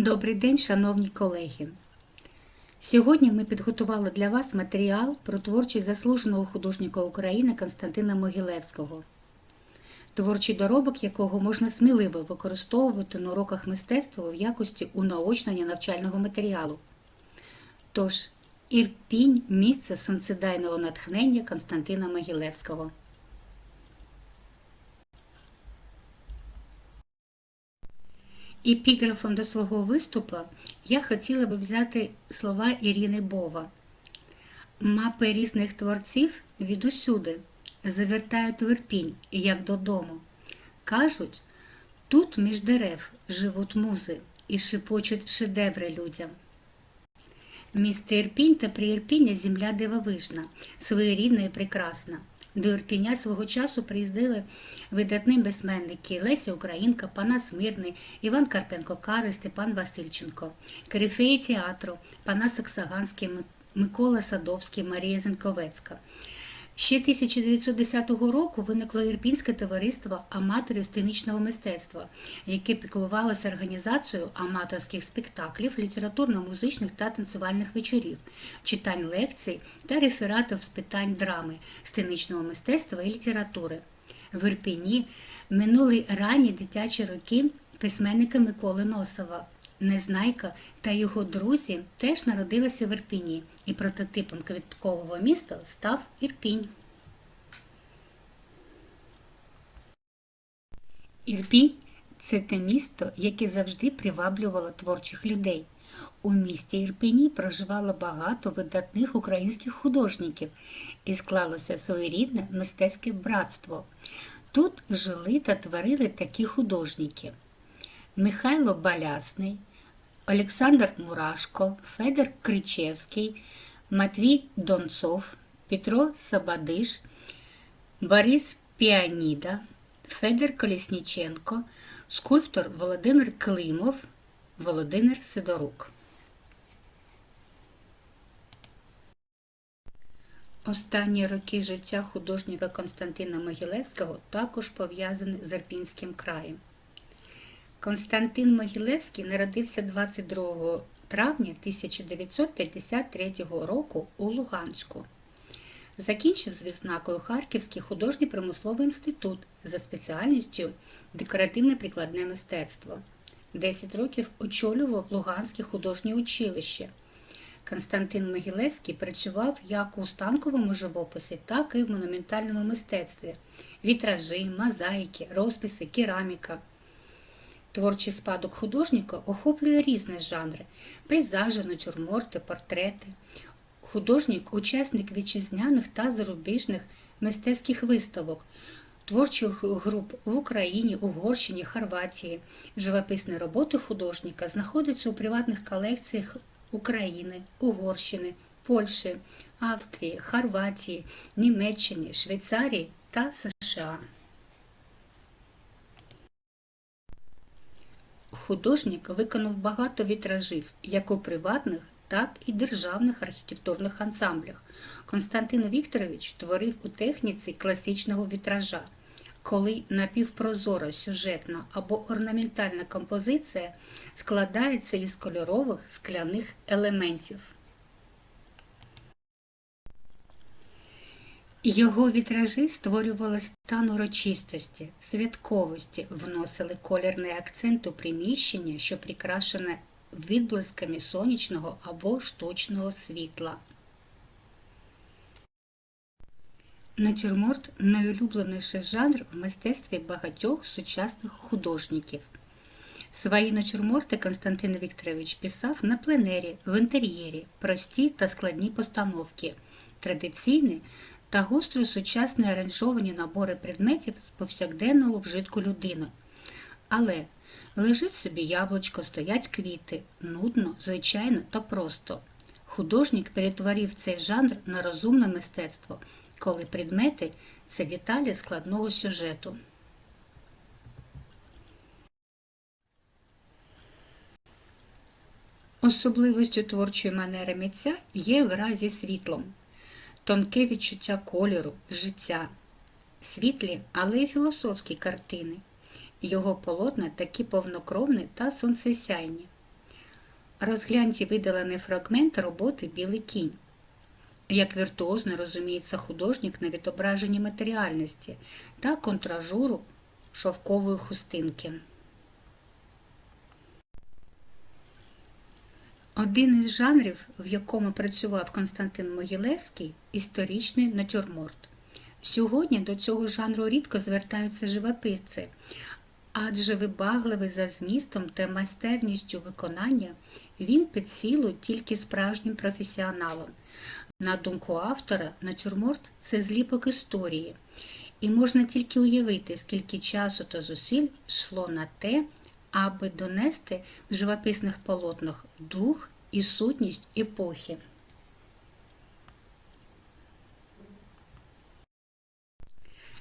Добрий день, шановні колеги. Сьогодні ми підготували для вас матеріал про творчість заслуженого художника України Константина Могилевського, творчий доробок якого можна сміливо використовувати на уроках мистецтва в якості унаочнення навчального матеріалу. Тож, Ірпінь місце сенсидайного натхнення Константина Могилевського. Епіграфом до свого виступу я хотіла би взяти слова Ірини Бова. Мапи різних творців відусюди завертають в Ірпінь, як додому. Кажуть, тут між дерев живуть музи і шепочуть шедеври людям. Місто Ірпінь та Приірпіння земля дивовижна, своєрідна і прекрасна. До Ірпіня свого часу приїздили видатні письменники Леся Українка, Панас Мирний, Іван Карпенко Кари, Степан Васильченко, корифеї театру, Панас Саксаганський, Микола Садовський, Марія Зенковецька. Ще 1910 року виникло Ірпінське товариство аматорів сценічного мистецтва, яке піклувалося організацією аматорських спектаклів, літературно-музичних та танцювальних вечорів, читань лекцій та рефератів з питань драми, сценічного мистецтва і літератури. В Ірпіні минули ранні дитячі роки письменника Миколи Носова. Незнайка та його друзі теж народилися в Ірпіні, і прототипом квіткового міста став Ірпінь. Ірпінь це те місто, яке завжди приваблювало творчих людей. У місті Ірпіні проживало багато видатних українських художників і склалося своєрідне мистецьке братство. Тут жили та творили такі художники. Михайло Балясний, Олександр Мурашко, Федор Кричевський, Матвій Донцов, Петро Сабадиш, Борис Піаніда, Федор Колісніченко, скульптор Володимир Климов, Володимир Сидорук. Останні роки життя художника Константина Могилевського також пов'язані з Арпінським краєм. Константин Могилевський народився 22 травня 1953 року у Луганську. Закінчив з відзнакою Харківський художній промисловий інститут за спеціальністю декоративне прикладне мистецтво. 10 років очолював Луганське художнє училище. Константин Могилевський працював як у станковому живописі, так і в монументальному мистецтві: вітражі, мозаїки, розписи, кераміка. Творчий спадок художника охоплює різні жанри: пейзажі, натюрморти, портрети. Художник учасник вітчизняних та зарубіжних мистецьких виставок, творчих груп в Україні, Угорщині, Хорватії. Живописні роботи художника знаходяться у приватних колекціях України, Угорщини, Польщі, Австрії, Хорватії, Німеччини, Швейцарії та США. Художник виконав багато вітражів як у приватних, так і державних архітектурних ансамблях. Константин Вікторович творив у техніці класичного вітража, коли напівпрозора сюжетна або орнаментальна композиція складається із кольорових скляних елементів. Його вітражі створювали стан урочистості, святковості, вносили колірний акцент у приміщення, що прикрашене відблисками сонячного або штучного світла. Натюрморт найулюбленіший жанр в мистецтві багатьох сучасних художників. Свої натюрморти Константин Вікторович писав на пленері, в інтер'єрі, прості та складні постановки, традиційні та гостро сучасні аранжовані набори предметів з повсякденного вжитку людини. Але лежить собі яблучко, стоять квіти, нудно, звичайно та просто. Художник перетворив цей жанр на розумне мистецтво, коли предмети це деталі складного сюжету. Особливістю творчої манери митця є гра зі світлом, тонке відчуття кольору, життя, світлі, але й філософські картини. Його полотна такі повнокровні та сонцесяйні. Розгляньте видалений фрагмент роботи Білий кінь. Як віртуозно розуміється художник на відображенні матеріальності та контражуру шовкової хустинки. Один із жанрів, в якому працював Константин Могилевський – історичний натюрморт. Сьогодні до цього жанру рідко звертаються живописці, адже вибагливий за змістом та майстерністю виконання він під силу тільки справжнім професіоналом. На думку автора, натюрморт – це зліпок історії, і можна тільки уявити, скільки часу та зусиль йшло на те, аби донести в живописних полотнах дух і сутність епохи.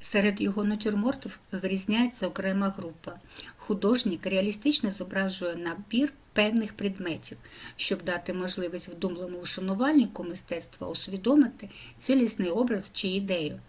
Серед його натюрмортів вирізняється окрема група. Художник реалістично зображує набір певних предметів, щоб дати можливість вдумливому шанувальнику мистецтва усвідомити цілісний образ чи ідею.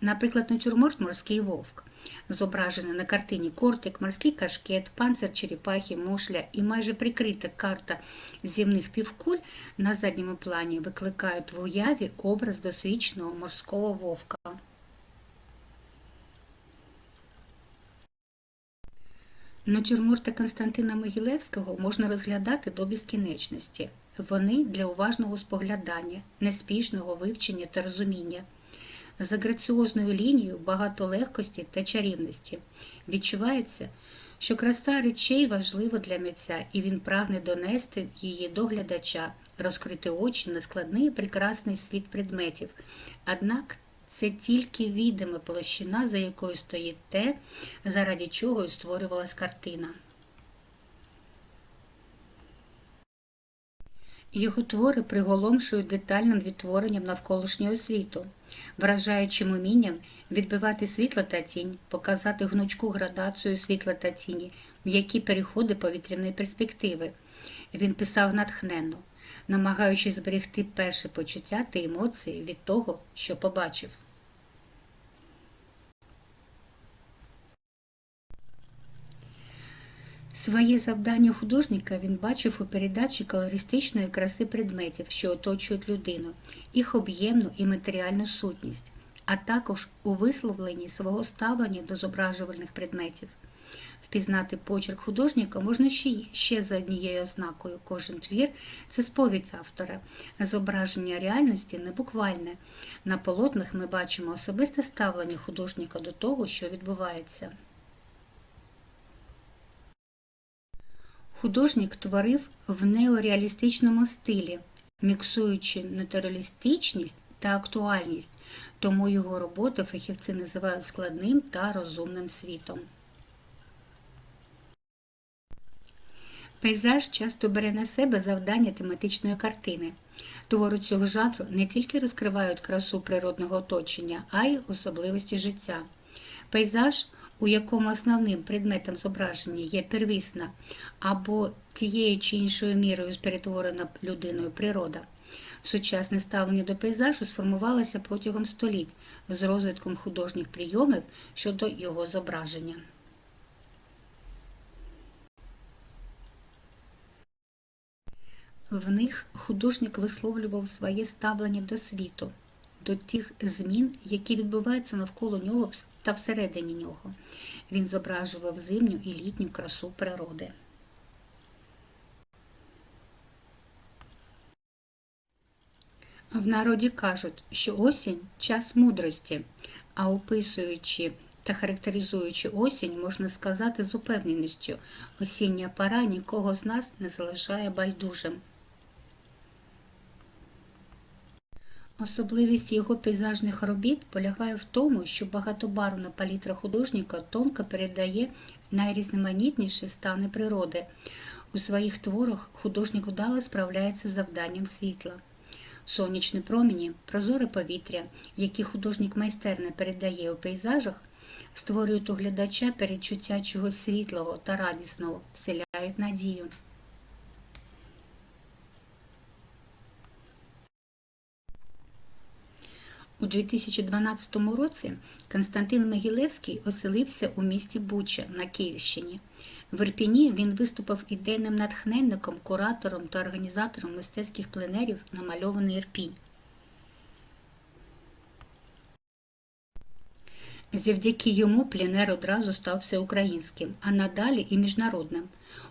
Наприклад, натюрморт Морський вовк. Зображений на картині кортик, морський кашкет, панцир черепахи, мушля і майже прикрита карта земних півкуль на задньому плані викликають в уяві образ досвідченого морського вовка. Натюрморти Константина Могилевського можна розглядати до безкінечності. Вони для уважного споглядання, неспішного вивчення та розуміння. За граціозною лінією багато легкості та чарівності. Відчувається, що краса речей важлива для митця, і він прагне донести її до глядача, розкрити очі на складний і прекрасний світ предметів. Однак це тільки відима площина, за якою стоїть те, заради чого і створювалась картина. Його твори приголомшують детальним відтворенням навколишнього світу, вражаючим умінням відбивати світло та тінь, показати гнучку градацію світла та тіні, м'які переходи повітряної перспективи. Він писав натхненно, намагаючись зберегти перше почуття та емоції від того, що побачив. Своє завдання художника він бачив у передачі колористичної краси предметів, що оточують людину, їх об'ємну і матеріальну сутність, а також у висловленні свого ставлення до зображувальних предметів. Впізнати почерк художника можна ще, ще за однією ознакою. Кожен твір це сповідь автора. Зображення реальності не буквальне. На полотнах ми бачимо особисте ставлення художника до того, що відбувається. Художник творив в неореалістичному стилі, міксуючи натуралістичність та актуальність, тому його роботи фахівці називають складним та розумним світом. Пейзаж часто бере на себе завдання тематичної картини. Твори цього жанру не тільки розкривають красу природного оточення, а й особливості життя. Пейзаж у якому основним предметом зображення є первісна або тією чи іншою мірою перетворена людиною природа. Сучасне ставлення до пейзажу сформувалося протягом століть з розвитком художніх прийомів щодо його зображення. В них художник висловлював своє ставлення до світу, до тих змін, які відбуваються навколо нього та всередині нього. Він зображував зимню і літню красу природи. В народі кажуть, що осінь час мудрості, а описуючи та характеризуючи осінь, можна сказати з упевненістю, осіння пора нікого з нас не залишає байдужим. Особливість його пейзажних робіт полягає в тому, що багатобарвна палітра художника тонко передає найрізноманітніші стани природи. У своїх творах художник вдало справляється з завданням світла. Сонячні промені, прозоре повітря, які художник майстерно передає у пейзажах, створюють у глядача передчуття чогось світлого та радісного, вселяють надію. У 2012 році Константин Могилевський оселився у місті Буча на Київщині. В Ірпіні він виступив ідейним натхненником, куратором та організатором мистецьких пленерів намальований Ірпінь. Завдяки йому пленер одразу став всеукраїнським, а надалі і міжнародним.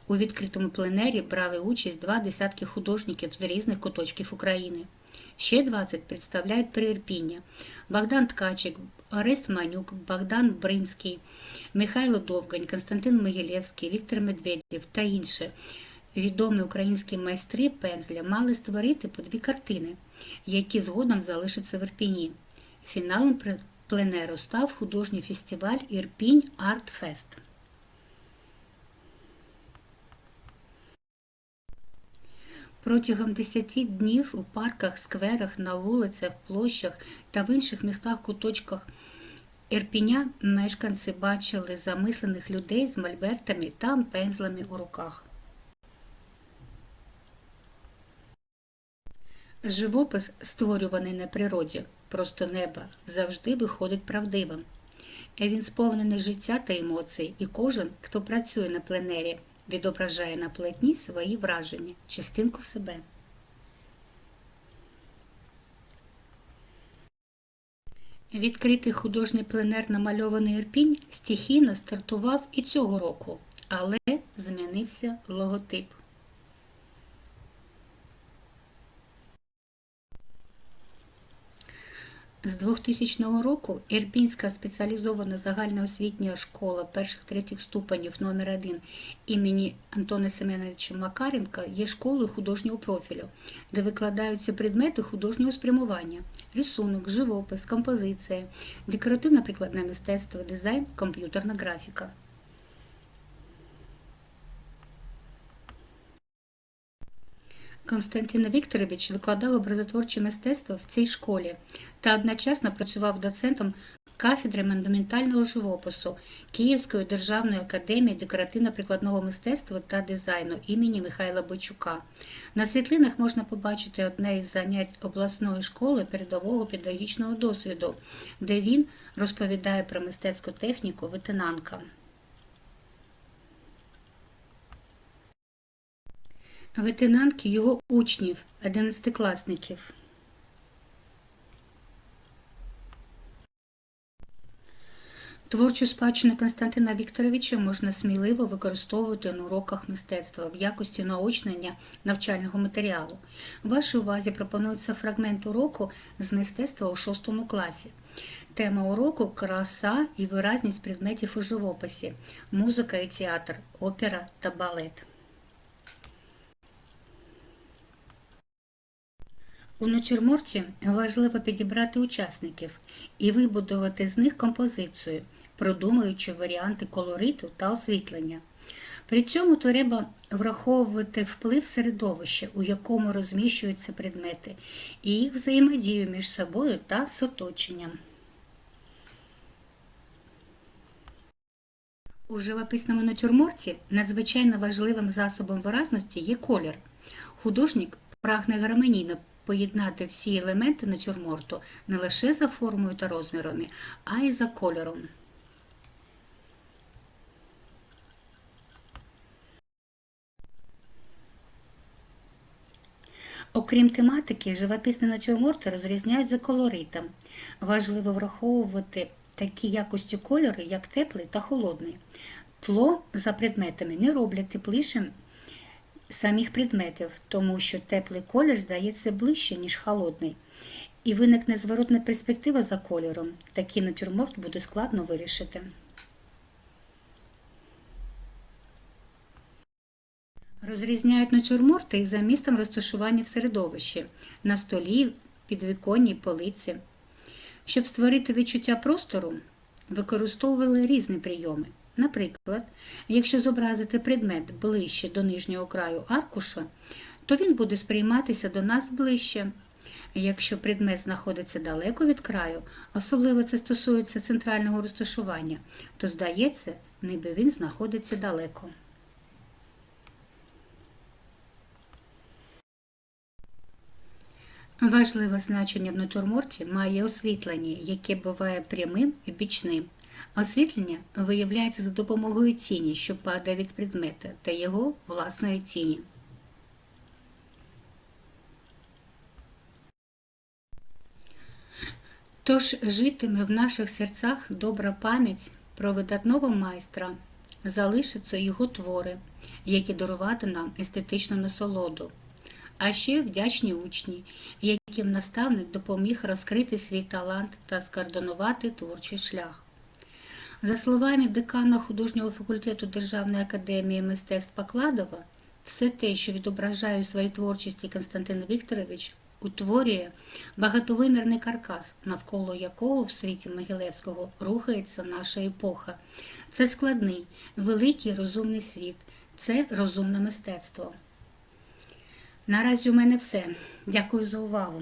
У відкритому пленері брали участь два десятки художників з різних куточків України. Ще 20 представляють Приірпіння. Богдан Ткачик, Орест Манюк, Богдан Бринський, Михайло Довгань, Константин Могилєвський, Віктор Медведєв та інші. Відомі українські майстри пензля мали створити по дві картини, які згодом залишаться в Ірпіні. Фіналом пленеру став художній фестиваль Ірпінь Арт Фест. Протягом 10 днів у парках, скверах, на вулицях, площах та в інших містах куточках Ірпіня мешканці бачили замислених людей з мольбертами та пензлами у руках. Живопис, створюваний на природі, просто неба, завжди виходить правдивим. Він сповнений життя та емоцій, і кожен, хто працює на пленері, відображає на полотні свої враження, частинку себе. Відкритий художній пленер намальований Ірпінь стихійно стартував і цього року, але змінився логотип. З 2000 року Ірпінська спеціалізована загальноосвітня школа перших-третіх ступенів номер 1 імені Антона Семеновича Макаренка є школою художнього профілю, де викладаються предмети художнього спрямування, рисунок, живопис, композиція, декоративно-прикладне мистецтво, дизайн, комп'ютерна графіка. Константин Вікторович викладав образотворче мистецтво в цій школі та одночасно працював доцентом кафедри монументального живопису Київської державної академії декоративно-прикладного мистецтва та дизайну імені Михайла Бойчука. На світлинах можна побачити одне із занять обласної школи передового педагогічного досвіду, де він розповідає про мистецьку техніку ветенанка. Ветенанки його учнів, одинадцятикласників. Творчу спадщину Константина Вікторовича можна сміливо використовувати на уроках мистецтва в якості наочнення навчального матеріалу. Вашій увазі пропонується фрагмент уроку з мистецтва у 6 класі. Тема уроку краса і виразність предметів у живописі, музика і театр, опера та балет. У натюрморті важливо підібрати учасників і вибудувати з них композицію, продумуючи варіанти колориту та освітлення. При цьому треба враховувати вплив середовища, у якому розміщуються предмети, і їх взаємодію між собою та з оточенням. У живописному натюрморті надзвичайно важливим засобом виразності є колір. Художник прагне гармонійно поєднати всі елементи натюрморту не лише за формою та розмірами, а й за кольором. Окрім тематики, живописні натюрморти розрізняють за колоритом. Важливо враховувати такі якості кольори, як теплий та холодний. Тло за предметами не роблять теплішим самих предметів, тому що теплий колір здається ближче, ніж холодний. І виникне зворотна перспектива за кольором. Такий натюрморт буде складно вирішити. Розрізняють натюрморти за місцем розташування в середовищі, на столі, підвіконні, полиці. Щоб створити відчуття простору, використовували різні прийоми. Наприклад, якщо зобразити предмет ближче до нижнього краю аркуша, то він буде сприйматися до нас ближче. Якщо предмет знаходиться далеко від краю, особливо це стосується центрального розташування, то здається, ніби він знаходиться далеко. Важливе значення в натюрморті має освітлення, яке буває прямим і бічним. Освітлення виявляється за допомогою тіні, що падає від предмета, та його власної тіні. Тож житиме в наших серцях добра пам'ять про видатного майстра, залишаться його твори, які дарувати нам естетичну насолоду, а ще вдячні учні, яким наставник допоміг розкрити свій талант та скоординувати творчий шлях. За словами декана художнього факультету Державної академії мистецтв Покладова, все те, що відображає у своїй творчості Константин Вікторович, утворює багатовимірний каркас, навколо якого в світі Могилевського рухається наша епоха. Це складний, великий розумний світ, це розумне мистецтво. Наразі у мене все. Дякую за увагу.